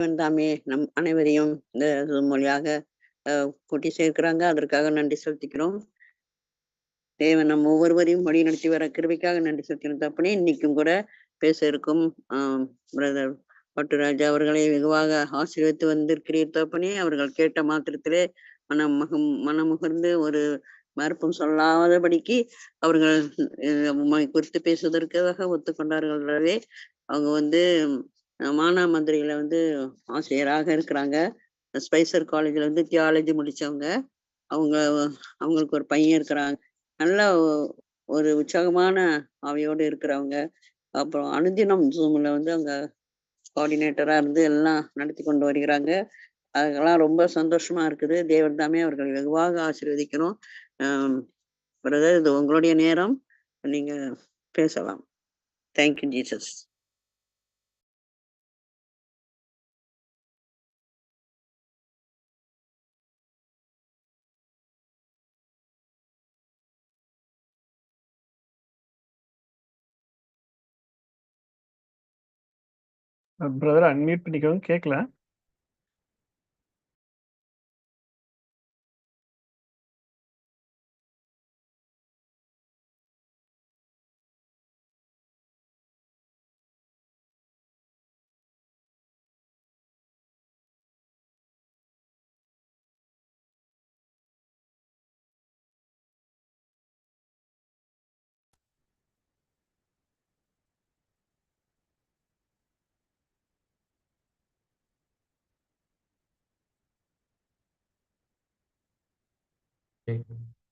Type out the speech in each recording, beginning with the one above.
தாமே நம் அனைவரையும் இந்த மொழியாக கூட்டி சேர்க்கிறாங்க. அதற்காக நன்றி செலுத்திக்கிறோம். தேவன் நம் ஒவ்வொருவரையும் வழி நடத்தி வர கிருவிக்காக நன்றி செலுத்தினோம் தப்பனே இன்னைக்கும் கூட பேச இருக்கும் பிரதர் பட்டுராஜா அவர்களை வெகுவாக ஆசீர்வித்து வந்திருக்கிறீர் தப்பனே அவர்கள் கேட்ட மாத்திரத்திலே மனம் மகம் மனமுகர்ந்து ஒரு மறுப்பும் சொல்லாதபடிக்கு அவர்கள் குறித்து பேசுவதற்காக ஒத்துக்கொண்டார்கள். அவங்க வந்து மானா மானாமதுரையில வந்து ஆசிரியராக இருக்கிறாங்க. ஸ்பைசர் காலேஜ்ல வந்து தியாலஜி முடிச்சவங்க. அவங்க அவங்களுக்கு ஒரு பையன் இருக்கிறாங்க. நல்ல ஒரு உற்சாகமான ஆவியோடு இருக்கிறவங்க. அப்புறம் அனுதினம் ஜூம்ல வந்து அவங்க கோஆர்டினேட்டராக இருந்து எல்லாம் நடத்தி கொண்டு வருகிறாங்க. அதெல்லாம் ரொம்ப சந்தோஷமா இருக்குது. தேவர் தாமே அவர்கள் வெகுவாக ஆசீர்வதிக்கிறோம் பிரதர் இது உங்களுடைய நேரம். நீங்க பேசலாம். தேங்க்யூ ஜீசஸ் பிரதர் அன்மியூட் பண்ணிக்கோங்க. கேட்கல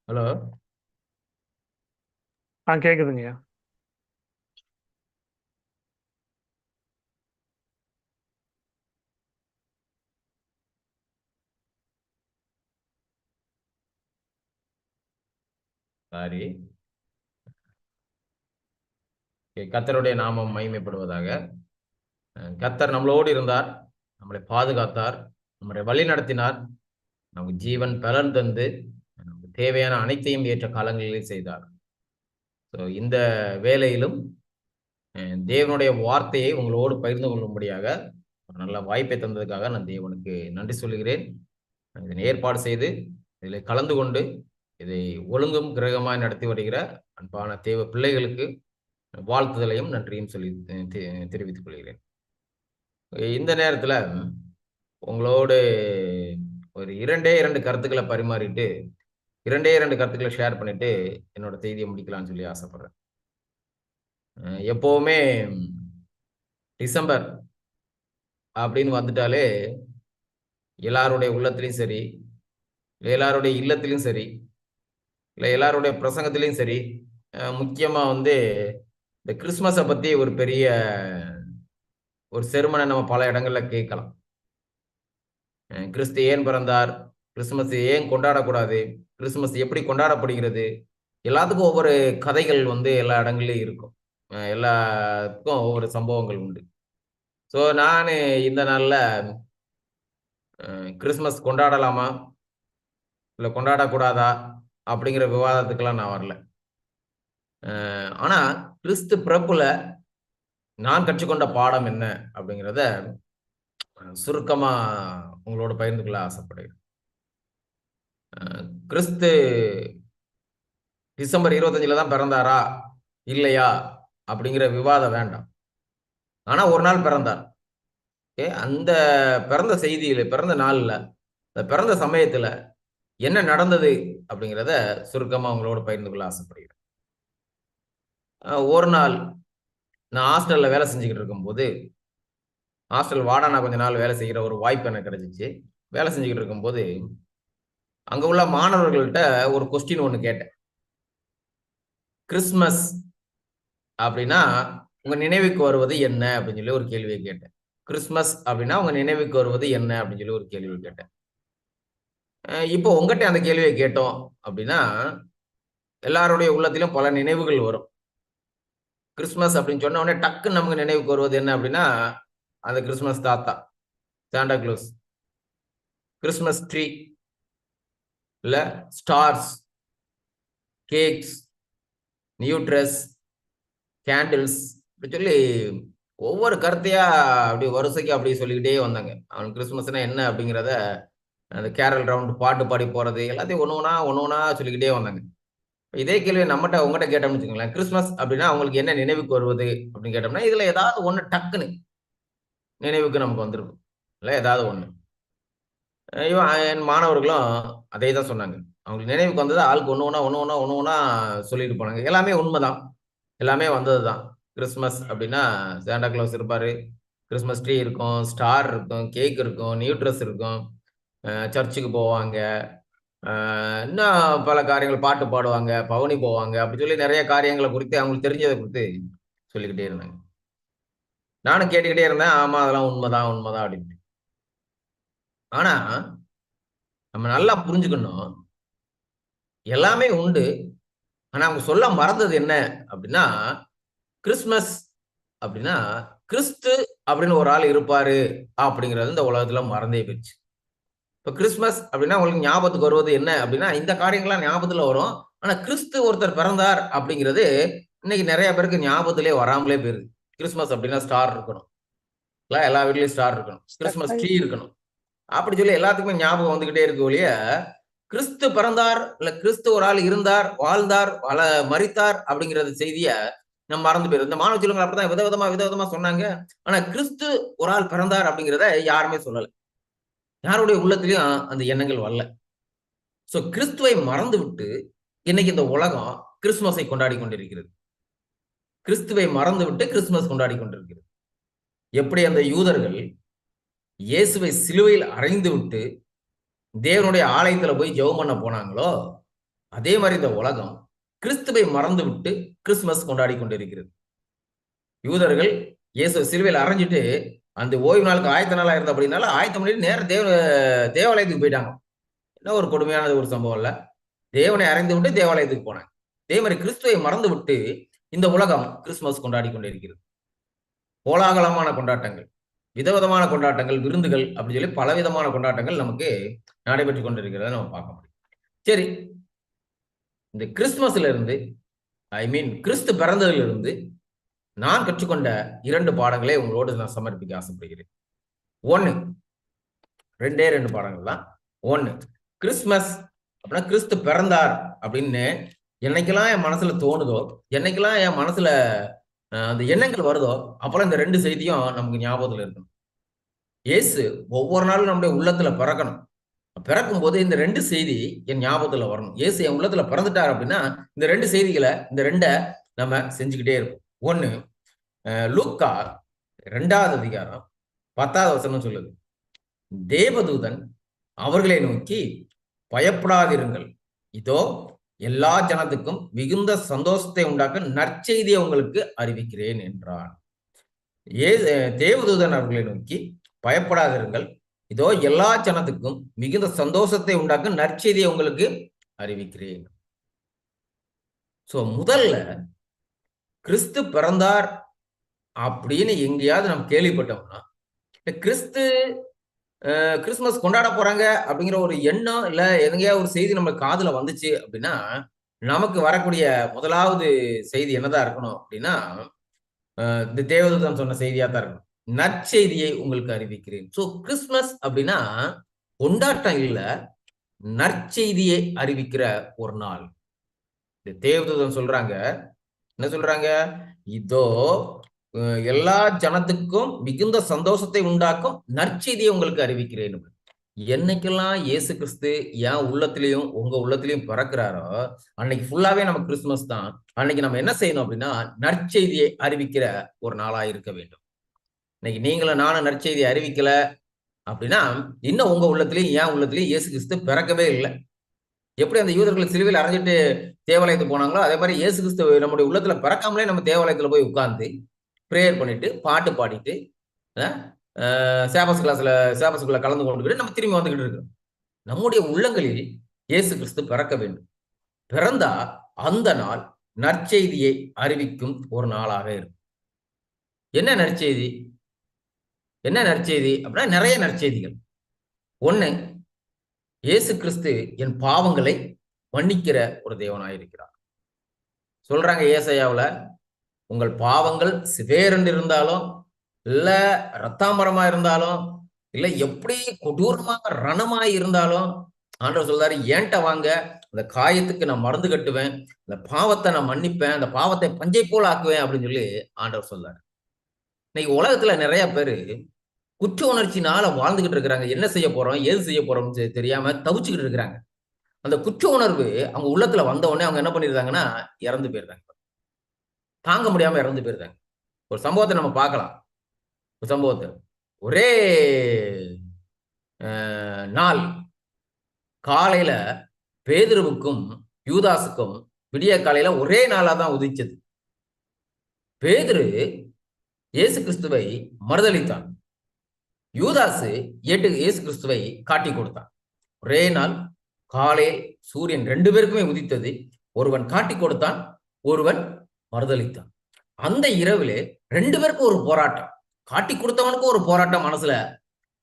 ஹலோ? ஆ கேக்குதுங்கய்யா சாரி. கத்தருடைய நாமம் மகிமைப்படுவதாக. கத்தர் நம்மளோடு இருந்தார் நம்மளை பாதுகாத்தார் நம்மளை வழி நடத்தினார் நமக்கு ஜீவன் பலன் தந்து தேவையான அனைத்தையும் ஏற்ற காலங்களிலே செய்தார். ஸோ இந்த வேலையிலும் தேவனுடைய வார்த்தையை உங்களோடு பகிர்ந்து கொள்ளும்படியாக ஒரு நல்ல வாய்ப்பை தந்ததுக்காக நான் தேவனுக்கு நன்றி சொல்கிறேன் இதனை ஏற்பாடு செய்து இதில் கலந்து கொண்டு இதை ஒழுங்கும் கிரகமாய் நடத்தி வருகிற அன்பான தேவ பிள்ளைகளுக்கு வாழ்த்துதலையும் நன்றியும் சொல்லி தெரிவித்துக் கொள்கிறேன். இந்த நேரத்தில் உங்களோடு ஒரு இரண்டே இரண்டு கருத்துக்களை பரிமாறிட்டு இரண்டே இரண்டு கருத்துக்களை ஷேர் பண்ணிட்டு என்னோட செய்தியை முடிக்கலாம்னு சொல்லி ஆசைப்படுறேன். எப்போவுமே டிசம்பர் அப்படின்னு வந்துட்டாலே எல்லாருடைய உள்ளத்திலையும் சரி இல்லை எல்லாருடைய இல்லத்திலையும் சரி இல்லை எல்லாருடைய பிரசங்கத்திலையும் சரி முக்கியமாக வந்து இந்த கிறிஸ்மஸை பற்றி ஒரு பெரிய ஒரு செருமனை நம்ம பல இடங்களில் கேட்கலாம். கிறிஸ்து ஏன் பிறந்தார் கிறிஸ்துமஸ் ஏன் கொண்டாடக்கூடாது கிறிஸ்துமஸ் எப்படி கொண்டாடப்படுகிறது? எல்லாத்துக்கும் ஒவ்வொரு கதைகள் வந்து எல்லா இடங்கள்லையும் இருக்கும். எல்லாத்துக்கும் ஒவ்வொரு சம்பவங்கள் உண்டு. ஸோ நான் இந்த நாளில் கிறிஸ்மஸ் கொண்டாடலாமா? இல்லை கொண்டாடக்கூடாதா? அப்படிங்கிற விவாதத்துக்கெல்லாம் நான் வரல. ஆனால் கிறிஸ்து பிறப்புல நான் கற்றுக்கொண்ட பாடம் என்ன அப்படிங்கிறத சுருக்கமாக உங்களோட பகிர்ந்து கொள்ள ஆசைப்படுகிறேன். கிறிஸ்து டிசம்பர் இருபத்தஞ்சில தான் பிறந்தாரா? இல்லையா? அப்படிங்கிற விவாதம் வேண்டாம். ஆனா ஒரு நாள் பிறந்தார். ஓகே? அந்த பிறந்த செய்தியில பிறந்த நாள்ல அந்த பிறந்த சமயத்துல என்ன நடந்தது அப்படிங்கிறத சுருக்கமா உங்களோட பகிர்ந்து கொள்ள ஆசைப்படுகிறேன். ஒரு நாள் நான் ஹாஸ்டல்ல வேலை செஞ்சுக்கிட்டு இருக்கும்போது ஹாஸ்டல் வார்டனா கொஞ்ச நாள் வேலை செய்கிற ஒரு வாய்ப்பு எனக்கு கிடைச்சிச்சு. வேலை செஞ்சுக்கிட்டு இருக்கும்போது அங்க உள்ள மாணவர்கள்ட்ட ஒரு கொஸ்டின் ஒன்று கேட்டேன். கிறிஸ்மஸ் அப்படின்னா உங்க நினைவுக்கு வருவது என்ன? அப்படின்னு சொல்லி ஒரு கேள்வியை கேட்டேன். கிறிஸ்மஸ் அப்படின்னா உங்க நினைவுக்கு வருவது என்ன? அப்படின்னு சொல்லி ஒரு கேள்வி கேட்டேன். இப்போ உங்ககிட்ட அந்த கேள்வியை கேட்டோம் அப்படின்னா எல்லாருடைய உள்ளத்திலும் பல நினைவுகள் வரும். கிறிஸ்மஸ் அப்படின்னு சொன்ன உடனே டக்குன்னு நமக்கு நினைவுக்கு வருவது என்ன அப்படின்னா அந்த கிறிஸ்மஸ் தாத்தா சாண்டா க்ளோஸ் கிறிஸ்மஸ் ட்ரீ இல்லை stars cakes new dress candles இப்படி சொல்லி ஒவ்வொரு கருத்தையா அப்படி வரிசைக்கு அப்படி சொல்லிக்கிட்டே வந்தாங்க. அவன் கிறிஸ்மஸ்னால் என்ன அப்படிங்கிறத அந்த கேரல் ரவுண்ட் பாட்டு பாடி போறது எல்லாத்தையும் ஒன்று ஒன்றா ஒன்று ஒன்றா சொல்லிக்கிட்டே வந்தாங்க. இதே கேள்வி நம்மகிட்ட உங்ககிட்ட கேட்டோம்னு வச்சுக்கோங்களேன். கிறிஸ்மஸ் அப்படின்னா அவங்களுக்கு என்ன நினைவுக்கு வருவது அப்படின்னு கேட்டோம்னா இதுல ஏதாவது ஒன்று டக்குன்னு நினைவுக்கு நமக்கு வந்துருக்கும். இல்லை ஏதாவது ஒன்று இவன் என் மாணவர்களும் அதே தான் சொன்னாங்க. அவங்களுக்கு நினைவுக்கு வந்தது ஆளுக்கு ஒன்று ஒன்றா ஒன்று ஒன்றா ஒன்று ஒன்றா சொல்லிட்டு போனாங்க. எல்லாமே உண்மைதான். எல்லாமே வந்தது தான் கிறிஸ்மஸ் அப்படின்னா சாண்டா கிளாஸ் இருப்பார். கிறிஸ்மஸ் ட்ரீ இருக்கும் ஸ்டார் இருக்கும் கேக் இருக்கும் நியூ ட்ரெஸ் இருக்கும். சர்ச்சுக்கு போவாங்க. இன்னும் பல காரியங்கள் பாட்டு பாடுவாங்க பவனி போவாங்க. அப்படி சொல்லி நிறைய காரியங்களை குறித்து அவங்களுக்கு தெரிஞ்சதை குறித்து சொல்லிக்கிட்டே இருந்தாங்க. நானும் கேட்டுக்கிட்டே இருந்தேன். ஆமாம் அதெல்லாம் உண்மைதான் உண்மைதான் அப்படின்ட்டு. ஆனா நம்ம நல்லா புரிஞ்சுக்கணும். எல்லாமே உண்டு. ஆனா அவங்க சொல்ல மறந்தது என்ன அப்படின்னா கிறிஸ்மஸ் அப்படின்னா கிறிஸ்து அப்படின்னு ஒரு ஆள் இருப்பாரு அப்படிங்கிறது இந்த உலகத்துல மறந்தே போயிடுச்சு. இப்ப கிறிஸ்மஸ் அப்படின்னா உங்களுக்கு ஞாபகத்துக்கு வருவது என்ன அப்படின்னா இந்த காரியங்கள்லாம் ஞாபகத்துல வரும். ஆனா கிறிஸ்து ஒருத்தர் பிறந்தார் அப்படிங்கிறது இன்னைக்கு நிறைய பேருக்கு ஞாபகத்திலே வராமலே போயிருது. கிறிஸ்மஸ் அப்படின்னா ஸ்டார் இருக்கணும். எல்லா வீட்லயும் ஸ்டார் இருக்கணும். கிறிஸ்மஸ் ட்ரீ இருக்கணும். அப்படி சொல்லி எல்லாத்துக்குமே ஞாபகம் வந்துகிட்டே இருக்கு ஒழிய கிறிஸ்து பிறந்தார் இல்ல கிறிஸ்து ஒரு ஆள் இருந்தார் வாழ்ந்தார் வள மறித்தார் அப்படிங்கிறது செய்திய நம்ம மறந்து போயிரு இந்த மாணவ செல்வங்கள் அப்படிதான் விதவிதமா விதவிதமா சொன்னாங்க. ஆனா கிறிஸ்து ஒரு ஆள் பிறந்தார் அப்படிங்கிறத யாருமே சொல்லல. யாருடைய உள்ளத்திலயும் அந்த எண்ணங்கள் வரல. சோ கிறிஸ்துவை மறந்து விட்டு இன்னைக்கு இந்த உலகம் கிறிஸ்துமஸை கொண்டாடி கொண்டிருக்கிறது. கிறிஸ்துவை மறந்து விட்டு கிறிஸ்துமஸ் கொண்டாடி கொண்டிருக்கிறது. எப்படி அந்த யூதர்கள் இயேசுவை சிலுவையில் அறைந்து விட்டு தேவனுடைய ஆலயத்துல போய் ஜெபம் பண்ண போனாங்களோ? அதே மாதிரி இந்த உலகம் கிறிஸ்துவை மறந்து விட்டு கிறிஸ்துமஸ் கொண்டாடி கொண்டிருக்கிறது. யூதர்கள் இயேசு சிலுவையில் அரைஞ்சிட்டு அந்த ஓய்வு நாளுக்கு ஆயத்த நாளா இருந்த அப்படின்னால ஆயத்தம் பண்ணிட்டு நேரம் தேவ தேவாலயத்துக்கு போயிட்டாங்க. என்ன ஒரு கொடுமையானது ஒரு சம்பவம் இல்ல. தேவனை அறைந்து விட்டு தேவாலயத்துக்கு போனாங்க. அதே மாதிரி கிறிஸ்துவை மறந்து விட்டு இந்த உலகம் கிறிஸ்துமஸ் கொண்டாடி கொண்டிருக்கிறது. கோலாகலமான கொண்டாட்டங்கள். விதவிதமான கொண்டாட்டங்கள் விருந்துகள் அப்படி சொல்லி பலவிதமான கொண்டாட்டங்கள் நமக்கு நடைபெற்று கொண்டிருக்கிறத நம்ம பார்க்க முடியும். சரி இந்த கிறிஸ்துமஸ்ல இருந்து ஐ மீன் கிறிஸ்து பிறந்ததுல இருந்து நான் கற்றுக்கொண்ட இரண்டு பாடங்களை உங்களோடு நான் சமர்ப்பிக்க ஆசைப்படுகிறேன். ஒன்று ரெண்டே ரெண்டு பாடங்கள் தான். ஒன்று கிறிஸ்துமஸ் அப்படின்னா கிறிஸ்து பிறந்தார் அப்படின்னு என்னைக்கெல்லாம் என் மனசுல தோணுதோ என்னைக்கெல்லாம் என் மனசுல அந்த எண்ணங்கள் வருதோ அப்பெல்லாம் இந்த ரெண்டு செய்தியும் நமக்கு ஞாபகத்துல இருக்கணும் ஏசு ஒவ்வொரு நாளும் நம்முடைய உள்ளத்துல பிறக்கணும். பிறக்கும் போது இந்த ரெண்டு செய்தி என் ஞாபகத்துல வரணும். ஏசு என் உள்ளத்துல பிறந்துட்டார் அப்படின்னா இந்த ரெண்டு செய்திகளை இந்த ரெண்டை நம்ம செஞ்சுக்கிட்டே இருப்போம். ஒண்ணு லூக்கா ரெண்டாவது அதிகாரம் பத்தாவது வசனம் சொல்லுது. தேவதூதன் அவர்களை நோக்கி பயப்படாதிருங்கள். இதோ எல்லா ஜனத்துக்கும் மிகுந்த சந்தோஷத்தை உண்டாக்க நற்செய்தியை உங்களுக்கு அறிவிக்கிறேன் என்றான். ஏ தேவதூதன் அவர்களை நோக்கி பயப்படாதிருங்கள். இதோ எல்லா ஜனத்துக்கும் மிகுந்த சந்தோஷத்தை உண்டாக்க நற்செய்தியை உங்களுக்கு அறிவிக்கிறேன். சோ முதல்ல கிறிஸ்து பிறந்தார் அப்படின்னு எங்கேயாவது நம்ம கேள்விப்பட்டோம்னா கிறிஸ்து கிறிஸ்துமஸ் கொண்டாட போறாங்க அப்படிங்கிற ஒரு எண்ணம் இல்ல எங்கேயாவது ஒரு செய்தி நம்ம காதுல வந்துச்சு அப்படின்னா நமக்கு வரக்கூடிய முதலாவது செய்தி என்னதான் இருக்கணும் அப்படின்னா இந்த தேவதூதன் சொன்ன செய்தியா தான் இருக்கணும். நற்செய்தியை உங்களுக்கு அறிவிக்கிறேன். ஸோ கிறிஸ்மஸ் அப்படின்னா கொண்டாட்டம் இல்ல நற்செய்தியை அறிவிக்கிற ஒரு நாள். இந்த தேவதூதன் சொல்றாங்க. என்ன சொல்றாங்க? இதோ எல்லா ஜனத்துக்கும் மிகுந்த சந்தோஷத்தை உண்டாக்கும் நற்செய்தியை உங்களுக்கு அறிவிக்கிறேன். என்னைக்கெல்லாம் இயேசு கிறிஸ்து என் உள்ளத்திலையும் உங்க உள்ளத்திலையும் பிறக்கிறாரோ அன்னைக்கு ஃபுல்லாவே நம்ம கிறிஸ்துமஸ் தான். அன்னைக்கு நம்ம என்ன செய்யணும் அப்படின்னா நற்செய்தியை அறிவிக்கிற ஒரு நாளா இருக்க வேண்டும். இன்னைக்கு நீங்களும் நானும் நற்செய்தியை அறிவிக்கல அப்படின்னா இன்னும் உங்க உள்ளத்திலையும் என் உள்ளத்திலையும் இயேசு கிறிஸ்து பிறக்கவே இல்லை. எப்படி அந்த யூதர்கள் சிலுவையில் அரைஞ்சிட்டு தேவாலயத்துக்கு போனாங்களோ அதே மாதிரி இயேசு கிறிஸ்து நம்முடைய உள்ளத்துல பிறக்காமலே நம்ம தேவாலயத்துல போய் உட்கார்ந்து ப்ரேயர் பண்ணிட்டு பாட்டு பாடிட்டு சேபஸ் கிளாஸ்ல சேபஸுக்குள்ள கலந்து கொண்டுக்கிட்டு நம்ம திரும்பி வந்துகிட்டு இருக்கிறோம். நம்முடைய உள்ளங்களில் இயேசு கிறிஸ்து பிறக்க வேண்டும். பிறந்தா அந்த நாள் நற்செய்தியை அறிவிக்கும் ஒரு நாளாக இருக்கும். என்ன நற்செய்தி? என்ன நற்செய்தி அப்படின்னா நிறைய நற்செய்திகள். ஒன்று இயேசு கிறிஸ்து என் பாவங்களை மன்னிக்கிற ஒரு தேவனாயிருக்கிறார். சொல்றாங்க ஏசையாவில் உங்கள் பாவங்கள் சிவேரென்று இருந்தாலும் இல்ல ரத்தாமரமா இருந்தாலும் இல்ல எப்படி கொடூரமாக ரணமாக இருந்தாலும் ஆண்டவர் சொல்றாரு ஏன்ட்ட வாங்க? அந்த காயத்துக்கு நான் மருந்து கட்டுவேன் அந்த பாவத்தை நான் மன்னிப்பேன் அந்த பாவத்தை பஞ்சை போல் ஆக்குவேன் அப்படின்னு சொல்லி ஆண்டவர் சொல்றாரு. இன்னைக்கு உலகத்துல நிறைய பேரு குற்ற உணர்ச்சினால வாழ்ந்துகிட்டு இருக்கிறாங்க. என்ன செய்ய போறோம்? ஏது செய்ய போறோம்னு தெரியாம தவிச்சுக்கிட்டு இருக்கிறாங்க. அந்த குற்ற உணர்வு அவங்க உள்ளத்துல வந்த உடனே அவங்க என்ன பண்ணிருந்தாங்கன்னா இறந்து போயிருந்தாங்க தாங்க முடியாம இறந்து போயிருந்தாங்க ஒரு சம்பவத்தை நம்ம பார்க்கலாம். ஒரு சம்பவத்தை. ஒரே நாள் காலையில பேதுருவுக்கும் யூதாசுக்கும் விடிய காலையில ஒரே நாளா தான் உதிச்சது. பேதுரு இயேசு கிறிஸ்துவை மறுதளித்தான் யூதாசு ஏட்டு இயேசு கிறிஸ்துவை காட்டி கொடுத்தான். ஒரே நாள் காலையில் சூரியன் ரெண்டு பேருக்குமே உதித்தது. ஒருவன் காட்டி கொடுத்தான் ஒருவன் மறுதளித்தான் அந்த இரவிலே ரெண்டு பேருக்கும் ஒரு போராட்டம். காட்டி கொடுத்தவனுக்கும் ஒரு போராட்டம் மனசுல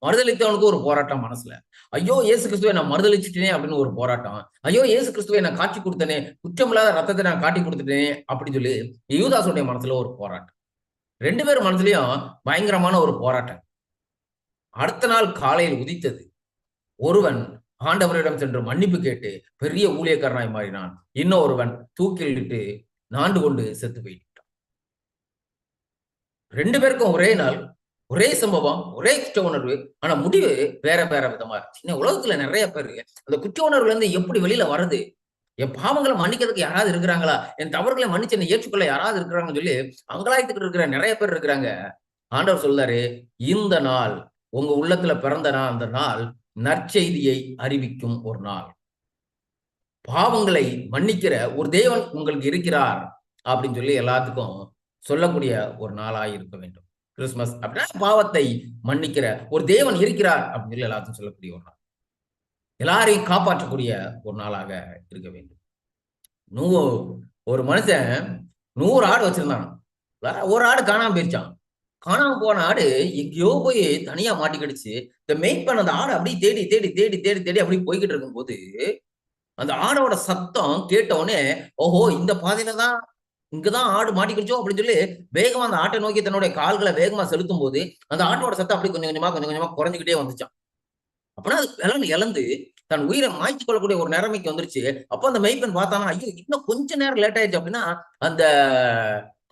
மறுதளித்தவனுக்கும் ஒரு போராட்டம் மனசுல. ஐயோ ஏசு கிறிஸ்துவை நான் மறுதளிச்சிட்டேனே அப்படின்னு ஒரு போராட்டம். ஐயோ ஏசு கிறிஸ்துவை நான் காட்சி கொடுத்தனே குற்றமில்லாத ரத்தத்தை நான் காட்டி கொடுத்துட்டேனே அப்படின்னு சொல்லி யூதாசுடைய மனசுல ஒரு போராட்டம். ரெண்டு பேர் மனசுலயும் பயங்கரமான ஒரு போராட்டம். அடுத்த நாள் காலையில் உதித்தது. ஒருவன் ஆண்டவரிடம் சென்று மன்னிப்பு கேட்டு பெரிய ஊழியக்காரனாய் மாறினான். இன்னொருவன் தூக்கிலிட்டு நாண்டு கொண்டு செத்து போயிட்டான். ரெண்டு பேருக்கும் ஒரே நாள் ஒரே சம்பவம் ஒரே குற்ற உணர்வு ஆனா முடிவு வேற வேற விதமா இருந்துச்சு இன்னும் உலகத்துல நிறைய பேர் அந்த குற்ற உணர்வுல இருந்து எப்படி வெளியில வருது என் பாவங்களை மன்னிக்கிறதுக்கு யாராவது இருக்கிறாங்களா? என் தவறுகளை மன்னிச்சு என்னை ஏற்றுக்கொள்ள யாராவது இருக்கிறாங்கன்னு சொல்லி அங்கலாயத்துக்கு இருக்கிற நிறைய பேர் இருக்கிறாங்க. ஆண்டவர் சொல்றாரு இந்த நாள் உங்க உள்ளத்துல பிறந்த நாள் அந்த நாள் நற்செய்தியை அறிவிக்கும் ஒரு நாள். பாவங்களை மன்னிக்கிற ஒரு தேவன் உங்களுக்கு இருக்கிறார் அப்படின்னு சொல்லி எல்லாத்துக்கும் சொல்லக்கூடிய ஒரு நாளாக இருக்க வேண்டும். கிறிஸ்மஸ் அப்படின்னா பாவத்தை மன்னிக்கிற ஒரு தேவன் இருக்கிறார் அப்படின்னு சொல்லி எல்லாத்தையும் சொல்லக்கூடிய ஒரு நாள். எல்லாரையும் காப்பாற்றக்கூடிய ஒரு நாளாக இருக்க வேண்டும். நூ ஒரு மனுஷன் நூறு ஆடு வச்சிருந்தான். ஒரு ஆடு காணாம போயிருச்சான் காணாம போன ஆடு எங்கேயோ போய் தனியா மாட்டிக்கிடுச்சு. இந்த மெய்ப்பன் அந்த ஆடு அப்படியே தேடி தேடி தேடி தேடி தேடி அப்படி போய்கிட்டு இருக்கும்போது அந்த ஆடோட சத்தம் கேட்ட உடனே ஓஹோ இந்த பாதையில தான் இங்கதான் ஆடு மாட்டிக்கிடுச்சோ? அப்படின்னு சொல்லி வேகமா அந்த ஆட்டை நோக்கி தன்னுடைய கால்களை வேகமா செலுத்தும் போது அந்த ஆட்டோட சத்தம் அப்படி கொஞ்சம் கொஞ்சமா கொஞ்சம் கொஞ்சமா குறைஞ்சிக்கிட்டே வந்துச்சான். அப்படின்னா அது பலன் இழந்து தன் உயிரை மாய்ச்சி கொள்ளக்கூடிய ஒரு நிலைமைக்கு வந்துருச்சு. அப்போ அந்த மெய்ப்பெண் பார்த்தானா ஐயோ இன்னும் கொஞ்ச நேரம் லேட் ஆயிடுச்சு அப்படின்னா அந்த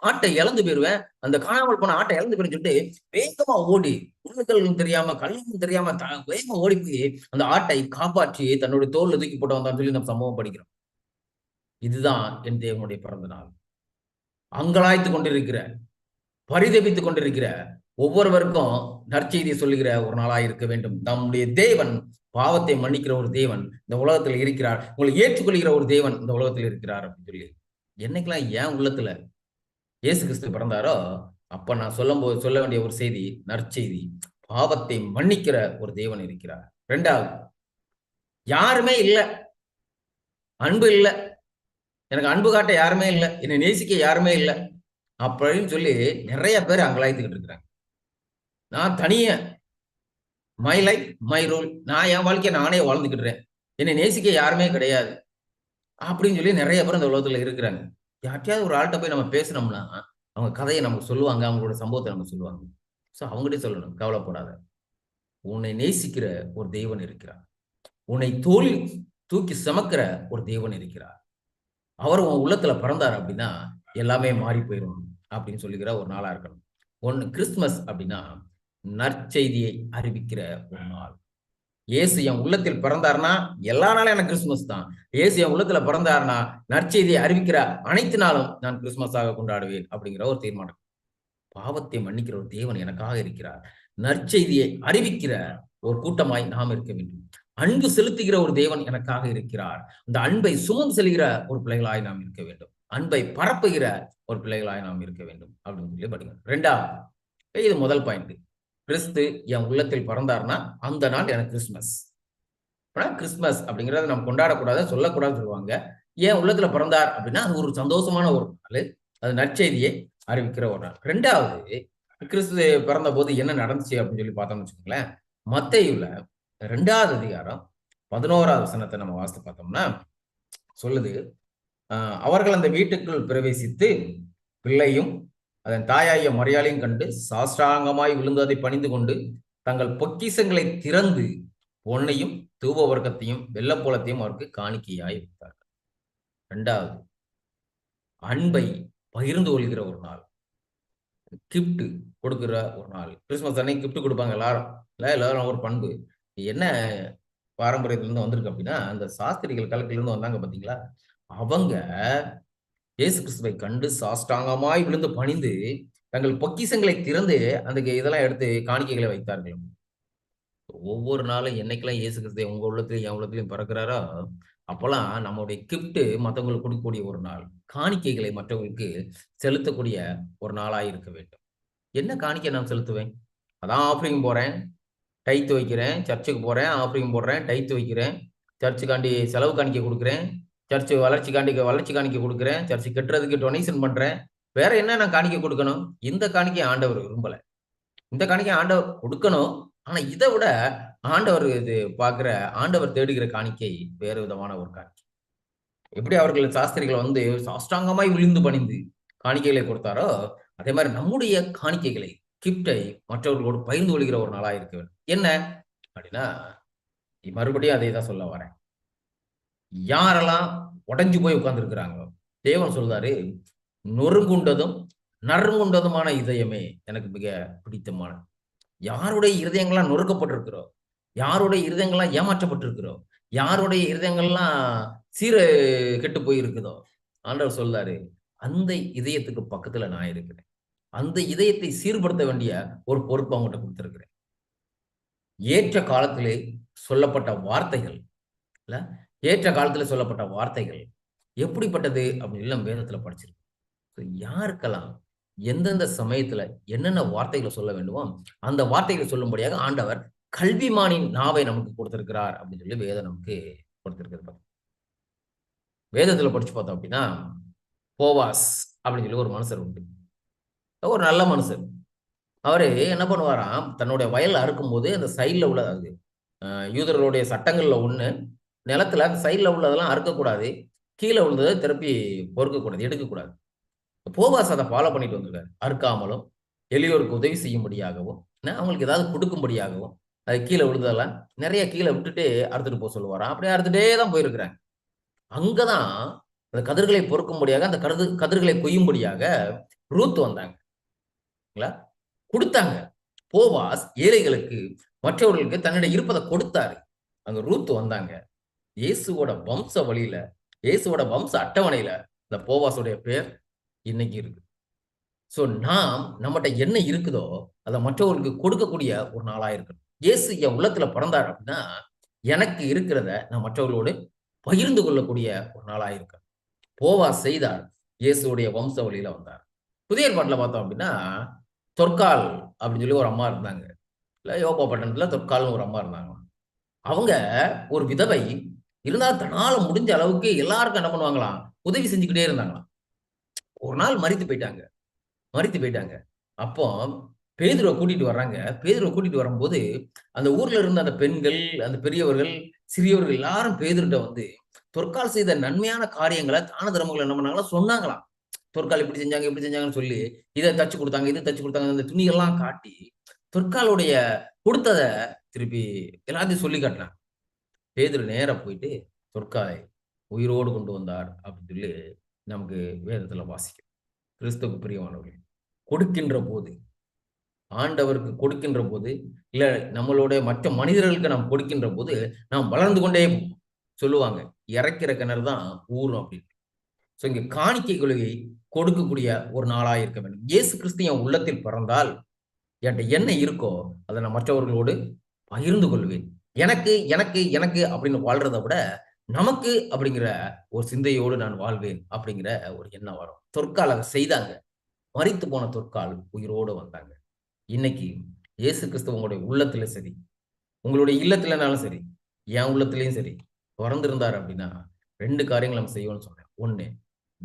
ஆட்டை இழந்து போயிருவேன். அந்த காணாமல் போன ஆட்டை இழந்து போயிருந்து சொல்லிட்டு வேகமா ஓடி உருளுக்கள் தெரியாம கல்லும் தெரியாம வேகமா ஓடி போய் அந்த ஆட்டை காப்பாற்றி தன்னுடைய தோல்ல தூக்கி போட்டு வந்தான்னு சொல்லி நம்ம சம்பவம் படிக்கிறோம். இதுதான் என் தேவனுடைய பிறந்த நாள். அங்கலாய்த்து கொண்டிருக்கிற பரிதபித்து கொண்டிருக்கிற ஒவ்வொருவருக்கும் நற்செய்தியை சொல்லுகிற ஒரு நாளாக இருக்க வேண்டும். நம்முடைய தேவன் பாவத்தை மன்னிக்கிற ஒரு தேவன் இந்த உலகத்துல இருக்கிறார். உங்களை ஏற்றுக்கொள்கிற ஒரு தேவன் இந்த உலகத்துல இருக்கிறார் அப்படின்னு சொல்லி. என்னைக்கெல்லாம் ஏன் உள்ளத்துல இயேசு கிறிஸ்து பிறந்தாரோ அப்ப நான் சொல்லும் போது சொல்ல வேண்டிய ஒரு செய்தி நற்செய்தி பாவத்தை மன்னிக்கிற ஒரு தேவன் இருக்கிறார். ரெண்டாவது யாருமே இல்லை. அன்பு இல்லை. எனக்கு அன்பு காட்ட யாருமே இல்லை. என்னை நேசிக்க யாருமே இல்லை. அப்படின்னு சொல்லி நிறைய பேர் அங்கலாய்த்துக்கிட்டு இருக்கிறாங்க. நான் தனிய மை லைஃப் மை ரூல் நான் என் வாழ்க்கையை நானே வாழ்ந்துக்கிட்டுறேன் என்னை நேசிக்க யாருமே கிடையாது. அப்படின்னு சொல்லி நிறைய பேர் இந்த உலகத்துல இருக்கிறாங்க. யார்ட்டையாவது ஒரு ஆள்கிட்ட போய் நம்ம பேசினோம்னா அவங்க கதையை நமக்கு சொல்லுவாங்க அவங்களோட சம்பவத்தை நமக்கு சொல்லுவாங்க. ஸோ அவங்ககிட்ட சொல்லணும் கவலைப்படாத. உன்னை நேசிக்கிற ஒரு தெய்வன் இருக்கிறார். உன்னை தோல் தூக்கி சுமக்கிற ஒரு தெய்வன் இருக்கிறார். அவர் உன் உள்ளத்துல பிறந்தார் அப்படின்னா எல்லாமே மாறி போயிடும் அப்படின்னு சொல்லுகிற ஒரு நாளா இருக்கணும். ஒன்று கிறிஸ்துமஸ் அப்படின்னா நற்செய்தியை அறிவிக்கிற ஒரு நாள். இயேசு என் உள்ளத்தில் பிறந்தார்னா எல்லா நாளும் எனக்கு கிறிஸ்துமஸ் தான். இயேசு என் உள்ளத்துல பிறந்தார்னா நற்செய்தியை அறிவிக்கிற அனைத்து நாளும் நான் கிறிஸ்துமஸாக கொண்டாடுவேன் அப்படிங்கிற ஒரு தீர்மானம். பாவத்தை மன்னிக்கிற ஒரு தேவன் எனக்காக இருக்கிறார். நற்செய்தியை அறிவிக்கிற ஒரு கூட்டமாய் நாம் இருக்க வேண்டும். அன்பு செலுத்துகிற ஒரு தேவன் எனக்காக இருக்கிறார். அந்த அன்பை சுமம் செல்கிற ஒரு பிள்ளைகளாய் நாம் இருக்க வேண்டும். அன்பை பரப்புகிற ஒரு பிள்ளைகளாய் நாம் இருக்க வேண்டும். அப்படின்னு சொல்லி படிக்கணும் ரெண்டாவது இது முதல் பாயிண்ட். கிறிஸ்து என் உள்ளத்தில் பிறந்தார்னா அந்த நாள் எனக்கு கிறிஸ்துமஸ் ஆனால் கிறிஸ்மஸ் அப்படிங்கிறத நம்ம கொண்டாடக்கூடாது சொல்லக்கூடாதுன்னு சொல்லுவாங்க. ஏன் உள்ளத்துல பிறந்தார் அப்படின்னா அது ஒரு சந்தோஷமான ஒரு நாள். அது நற்செய்தியை அறிவிக்கிற ஒரு நாள். ரெண்டாவது கிறிஸ்து பிறந்த போது என்ன நடந்துச்சு அப்படின்னு சொல்லி பார்த்தோம்னு வச்சுக்கோங்களேன். மத்தையுல ரெண்டாவது அதிகாரம் பதினோராவது வசனத்தை நம்ம வாசித்து பார்த்தோம்னா சொல்லுது அவர்கள் அந்த வீட்டுக்குள் பிரவேசித்து பிள்ளையும் அதன் தாயாகிய மறையாளையும் கண்டு சாஷ்டாங்கமாய் விழுந்ததை பணிந்து கொண்டு தங்கள் பொக்கிசங்களை திறந்து பொன்னையும் தூப வர்க்கத்தையும் வெள்ளப்போலத்தையும் அவருக்கு காணிக்கையாய் வைத்தார்கள். ரெண்டாவது அன்பை பகிர்ந்து கொள்கிற ஒரு நாள். கிஃப்ட் கொடுக்குற ஒரு நாள். கிறிஸ்மஸ் அன்னைக்கு கிஃப்ட் கொடுப்பாங்க எல்லாரும். இல்லை எல்லாரும் ஒரு பண்பு. என்ன பாரம்பரியத்திலேருந்து வந்திருக்கு அப்படின்னா அந்த சாஸ்திரிகள் கலக்கிலிருந்து வந்தாங்க பார்த்தீங்களா அவங்க இயேசு கிறிஸ்துவை கண்டு சாஷ்டாங்கமாய் விழுந்து பணிந்து தங்கள் பொக்கிசங்களை திறந்து அந்த இதெல்லாம் எடுத்து காணிக்கைகளை வைத்தார்கள். ஒவ்வொரு நாளும் என்னைக்கெல்லாம் இயேசு கிறிஸ்து உங்க உள்ளத்திலையும் என் உள்ளத்திலையும் பிறக்கிறாரோ அப்போல்லாம் நம்மளுடைய கிஃப்ட் மற்றவங்களுக்கு கொடுக்கக்கூடிய ஒரு நாள் காணிக்கைகளை மற்றவங்களுக்கு செலுத்தக்கூடிய ஒரு நாளாக இருக்க வேண்டும். என்ன காணிக்கை நான் செலுத்துவேன்? அதான் ஆஃபரிங் போறேன் டைத்து வைக்கிறேன் சர்ச்சுக்கு போறேன் ஆஃபரிங் போடுறேன் டைத்து வைக்கிறேன் சர்ச்சுக்காண்டி செலவு காணிக்கை கொடுக்குறேன் சர்ச்சு வளர்ச்சி காணிக்க வளர்ச்சி காணிக்கை கொடுக்குறேன். சர்ச்சு கட்டுறதுக்கு டொனேஷன் பண்றேன். வேற என்ன நான் காணிக்கை கொடுக்கணும்? இந்த காணிக்கை ஆண்டவர் விரும்பல. இந்த காணிக்கை ஆண்டவர் கொடுக்கணும். ஆனா இதை விட ஆண்டவர் இது பார்க்குற ஆண்டவர் தேடுகிற காணிக்கை வேறு விதமான ஒரு காணிக்கை. எப்படி அவர்கள் சாஸ்திரிகளை வந்து சாஷ்டாங்கமாய் விழுந்து பணிந்து காணிக்கைகளை கொடுத்தாரோ அதே மாதிரி நம்முடைய காணிக்கைகளை கிப்டை மற்றவர்களோடு பகிர்ந்து கொள்கிற ஒரு நாளா இருக்க வேண்டும். என்ன? அப்படின்னா மறுபடியும் அதை தான் சொல்ல வரேன். யாரெல்லாம் உடஞ்சு போய் உட்கார்ந்துருக்கிறாங்களோ. தேவன் சொல்றாரு நொறுங்குண்டதும் நறுங்குண்டதுமான இதயமே எனக்கு மிக பிடித்தமானது. யாருடைய இருதயங்கள்லாம் நொறுக்கப்பட்டிருக்கிறோம் யாருடைய இருதயங்கள்லாம் ஏமாற்றப்பட்டிருக்கிறோம் யாருடைய இருதயங்கள்லாம் சீர கெட்டு போயிருக்குதோ? ஆண்டவர் சொல்றாரு அந்த இதயத்துக்கு பக்கத்துல நான் இருக்கிறேன். அந்த இதயத்தை சீர்படுத்த வேண்டிய ஒரு பொறுப்பு அவங்ககிட்ட கொடுத்திருக்கிறேன். ஏற்ற காலத்திலே சொல்லப்பட்ட வார்த்தைகள் இல்ல? ஏற்ற காலத்துல சொல்லப்பட்ட வார்த்தைகள் எப்படிப்பட்டது அப்படின்னு எல்லாம் வேதத்துல படிச்சிருக்கு. யாருக்கெல்லாம் எந்தெந்த சமயத்துல என்னென்ன வார்த்தைகளை சொல்ல வேண்டுமோ அந்த வார்த்தைகளை சொல்லும்படியாக ஆண்டவர் கல்விமானின் நாவை நமக்கு கொடுத்திருக்கிறார் அப்படின்னு சொல்லி வேதம் நமக்கு கொடுத்திருக்கிறது வேதத்துல படிச்சு பார்த்தோம் அப்படின்னா போவாஸ் அப்படின்னு சொல்லி ஒரு மனுஷர் உண்டு. ஒரு நல்ல மனுஷர். அவரு என்ன பண்ணுவாராம்? தன்னுடைய வயல் அறுக்கும் போது அந்த சைடில் உள்ள யூதர்களுடைய சட்டங்கள்ல ஒண்ணு நிலத்துல சைடில் சைட்ல உள்ளதெல்லாம் அறுக்கக்கூடாது. கீழே உள்ளதை திருப்பி பொறுக்கக்கூடாது எடுக்கக்கூடாது. போவாஸ் அதை ஃபாலோ பண்ணிட்டு வந்திருக்காரு. அறுக்காமலும் எளியோருக்கு உதவி செய்யும்படியாகவும் அவங்களுக்கு ஏதாவது கொடுக்கும்படியாகவும் அது கீழே விழுந்ததெல்லாம் நிறைய கீழே விட்டுட்டு அறுத்துட்டு போக சொல்லுவாராம். அப்படியே அறுத்துட்டே தான் போயிருக்கிறாங்க. அங்கதான் அந்த கதிர்களை பொறுக்கும்படியாக அந்த கருது கதிர்களை கொய்யும்படியாக ரூத் வந்தாங்க. கொடுத்தாங்க. போவாஸ் ஏழைகளுக்கு மற்றவர்களுக்கு தன்னிடம் இருப்பதை கொடுத்தாரு. அங்க ரூத் வந்தாங்க. இயேசுவோட வம்ச வழியில இயேசுவோட வம்ச அட்டவணையில இந்த போவாசுடைய பேர் இன்னைக்கு இருக்கு. ஸோ நாம் நம்மகிட்ட என்ன இருக்குதோ அதை மற்றவர்களுக்கு கொடுக்கக்கூடிய ஒரு நாளாக இருக்கணும். இயேசு என் உள்ளத்துல பிறந்தார் அப்படின்னா எனக்கு இருக்கிறத நான் மற்றவர்களோடு பகிர்ந்து கொள்ளக்கூடிய ஒரு நாளாக இருக்கணும். போவா செய்தார் இயேசுடைய வம்ச வழியில வந்தார். புதிய ஏற்பாட்டில் பார்த்தோம் அப்படின்னா தொற்கால் அப்படின்னு சொல்லி ஒரு அம்மா இருந்தாங்க. இல்லை யோகா பட்டணத்தில் தொற்கால்னு ஒரு அம்மா இருந்தாங்க. அவங்க ஒரு விதவை இருந்தால் தன்னால முடிஞ்ச அளவுக்கு எல்லாருக்கும் என்ன பண்ணுவாங்களாம்? உதவி செஞ்சுக்கிட்டே இருந்தாங்களாம். ஒரு நாள் மறித்து போயிட்டாங்க. மறித்து போயிட்டாங்க. அப்போ பேதுருவை கூட்டிட்டு வர்றாங்க. பேதுருவை கூட்டிட்டு வரும்போது அந்த ஊர்ல இருந்த அந்த பெண்கள் அந்த பெரியவர்கள் சிறியவர்கள் எல்லாரும் பேதுருட்ட வந்து தொற்கால் செய்த நன்மையான காரியங்களை தான தர்மங்கள் என்ன பண்ணாங்களா சொன்னாங்களாம். தொற்கால் இப்படி செஞ்சாங்க இப்படி செஞ்சாங்கன்னு சொல்லி இதை தச்சு கொடுத்தாங்க இதை தச்சு கொடுத்தாங்க அந்த துணியெல்லாம் காட்டி தொற்காலுடைய கொடுத்தத திருப்பி எல்லாத்தையும் சொல்லி காட்டினாங்க. பேதில் நேராக போயிட்டு தொற்காலை உயிரோடு கொண்டு வந்தார் அப்படின்னு சொல்லி நமக்கு வேதத்தில் வாசிக்கும். கிறிஸ்துவ பிரியமானவர்கள் கொடுக்கின்ற போது ஆண்டவருக்கு கொடுக்கின்ற போது இல்லை நம்மளுடைய மற்ற மனிதர்களுக்கு நாம் கொடுக்கின்ற போது நாம் வளர்ந்து கொண்டே சொல்லுவாங்க இறக்கிற கிணறு தான் ஊறும் அப்படின்னு. ஸோ இங்கே காணிக்கை கொள்கை கொடுக்கக்கூடிய ஒரு நாளாக இருக்க வேண்டும். இயேசு கிறிஸ்து என் உள்ளத்தில் பிறந்தால் என்கிட்ட என்ன இருக்கோ அதை நான் மற்றவர்களோடு பகிர்ந்து கொள்வேன். எனக்கு எனக்கு எனக்கு அப்படின்னு வாழ்றத விட நமக்கு அப்படிங்கிற ஒரு சிந்தையோடு நான் வாழ்வேன் அப்படிங்கிற ஒரு எண்ணம் வரும். தொற்கால செய்தாங்க. மறித்து போன தொற்கால் உயிரோடு வந்தாங்க. இன்னைக்கு இயேசு கிறிஸ்து உங்களுடைய உள்ளத்துல சரி. உங்களுடைய இல்லத்துலனாலும் சரி என் உள்ளத்துலயும் சரி. பிறந்திருந்தார் அப்படின்னா ரெண்டு காரியங்கள் நம்ம செய்வோம்னு சொன்னேன். ஒன்னு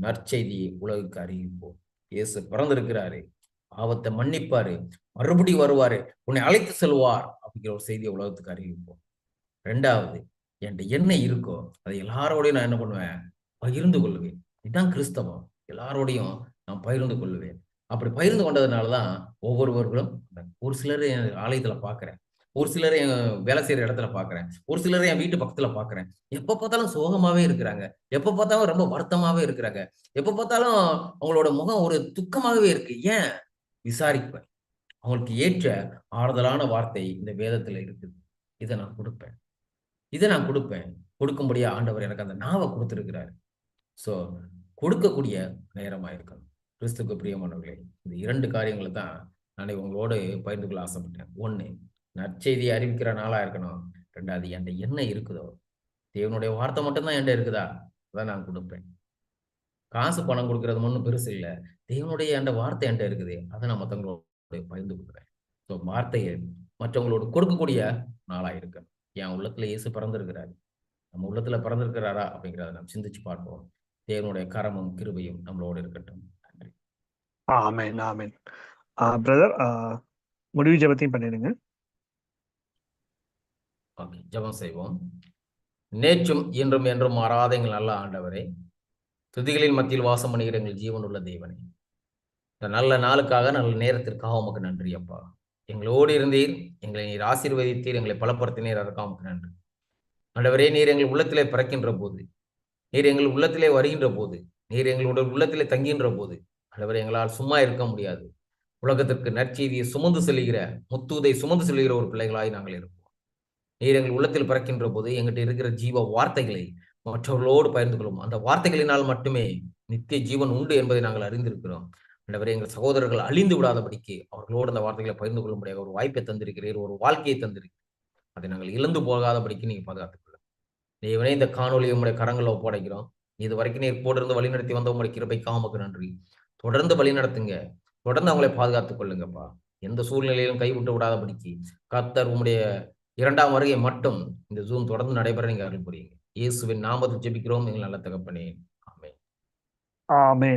நற்செய்தியை உலகுக்கு அறிவிப்போம். இயேசு பிறந்திருக்கிறாரு. ஆபத்தை மன்னிப்பாரு. மறுபடி வருவாரு. உன்னை அழைத்து செல்வார். அப்படிங்கிற ஒரு செய்தியை உலகத்துக்கு அறிவிப்போம். ரெண்டாவது என்கிட்ட என்ன இருக்கோ அதை எல்லாரோடையும் நான் என்ன பண்ணுவேன்? பகிர்ந்து கொள்வேன். இதுதான் கிறிஸ்தவம். எல்லாரோடையும் நான் பகிர்ந்து கொள்வேன். அப்படி பகிர்ந்து கொண்டதுனால தான் ஒவ்வொருவர்களும் ஒரு சிலர் என் ஆலயத்துல பார்க்குறேன் ஒரு சிலர் என் வேலை செய்யற இடத்துல பார்க்குறேன் ஒரு சிலர் என் வீட்டு பக்கத்துல பார்க்கிறேன் எப்ப பார்த்தாலும் சோகமாவே இருக்கிறாங்க. எப்ப பார்த்தாலும் ரொம்ப வருத்தமாவே இருக்கிறாங்க. எப்ப பார்த்தாலும் அவங்களோட முகம் ஒரு துக்கமாகவே இருக்கு. ஏன்? விசாரிப்பேன். அவங்களுக்கு ஏற்ற ஆறுதலான வார்த்தை இந்த வேதத்துல இருக்குது. இதை நான் கொடுப்பேன். இதை நான் கொடுப்பேன். கொடுக்கும்படியா ஆண்டவர் எனக்கு அந்த நாவை கொடுத்துருக்கிறாரு. ஸோ கொடுக்கக்கூடிய நேரமாக இருக்கணும். கிறிஸ்துக்கு பிரியமானவர்களே இந்த இரண்டு காரியங்களை தான் நான் உங்களோடு பகிர்ந்து கொள்ள ஆசைப்பட்டேன். ஒன்று நற்செய்தியை அறிவிக்கிற நாளாக இருக்கணும். ரெண்டாவது என்கிட்ட என்ன இருக்குதோ? தேவனுடைய வார்த்தை மட்டும்தான் என்கிட்ட இருக்குதா? அதான் நான் கொடுப்பேன். காசு பணம் கொடுக்கறது ஒன்றும் பெருசு இல்லை. தேவனுடைய என்கிட்ட வார்த்தை என்கிட்ட இருக்குது. அதை நான் மற்றவங்களோட பகிர்ந்து கொடுக்குறேன் ஸோ வார்த்தையை மற்றவங்களோடு கொடுக்கக்கூடிய நாளா இருக்கணும். என் உள்ளத்துல இயேசு பிறந்திருக்கிறாரு. நம்ம உள்ளத்துல பிறந்திருக்கிறாரா அப்படிங்கிறத நாம் சிந்திச்சு பார்ப்போம். தேவனுடைய கரமும் கிருபையும் நம்மளோடு இருக்கட்டும். நன்றி. ஆமேன் ஆமேன். பிரதர் முடிவு ஜெபத்தையும் பண்ணிடுங்க. ஓகே ஜெபம் செய்வோம். நேற்றும் இன்றும் என்றும் மாறாத எங்கள் நல்ல ஆண்டவரே துதிகளின் மத்தியில் வாசம் பண்ணுகிற எங்கள் ஜீவனுள்ள தேவனே இந்த நல்ல நாளுக்காக நல்ல நேரத்திற்காக உமக்கு நன்றி அப்பா. எங்களோடு இருந்தீர். எங்களை நீர் ஆசீர்வதித்தீர். எங்களை பலப்படுத்தினீர். அதற்காக உமக்கு நன்றி. ஆண்டவரே நீர் எங்கள் உள்ளத்திலே பிறக்கின்ற போது நீர் எங்கள் உள்ளத்திலே வருகின்ற போது நீர் எங்களுடைய உள்ளத்திலே தங்குகின்ற போது ஆண்டவரே எங்களால் சும்மா இருக்க முடியாது. உலகத்திற்கு நற்செய்தியை சுமந்து செல்கிற முத்துதை சுமந்து செல்கிற ஒரு பிள்ளைகளாய் நாங்கள் இருப்போம். நீர் எங்கள் உள்ளத்தில் பிறக்கின்ற போது எங்கிட்ட இருக்கிற ஜீவ வார்த்தைகளை மற்றவர்களோடு பகிர்ந்து கொள்ளும். அந்த வார்த்தைகளினால் மட்டுமே நித்திய ஜீவன் உண்டு என்பதை நாங்கள் அறிந்திருக்கிறோம். ஆண்டவரே எங்கள் சகோதரர்கள் அழிந்து விடாதபடிக்கு அவர்களோடு அந்த வார்த்தைகளை பகிர்ந்து முடியாத ஒரு வாய்ப்பை தந்திருக்கிறீர் ஒரு வாழ்க்கையை தந்திருக்கிறீர். அதை நாங்கள் இழந்து போகாதபடிக்கு நீங்க பாதுகாத்துக் கொள்ளும் தேவனே இந்த காணொலியை உங்களுடைய கரங்களை ஒப்படைக்கிறோம். இது வரைக்கும் நீர் போட்டிருந்து வழிநடத்தி வந்த உங்களுடைய கிருபைக்காக காமக்கு நன்றி. தொடர்ந்து வழி நடத்துங்க. தொடர்ந்து அவங்களை பாதுகாத்துக் கொள்ளுங்கப்பா. எந்த சூழ்நிலையிலும் கைவிட்டு விடாதபடிக்கு கத்தர் உங்களுடைய இரண்டாம் வருகை மட்டும் இந்த ஜூம் தொடர்ந்து நடைபெற நீங்க அருள் புரியுங்க. இயேசுவின் நாமத்தில் ஜெபிக்கிறோம். எங்கள் நல்ல தகப்பனே. ஆமே ஆமே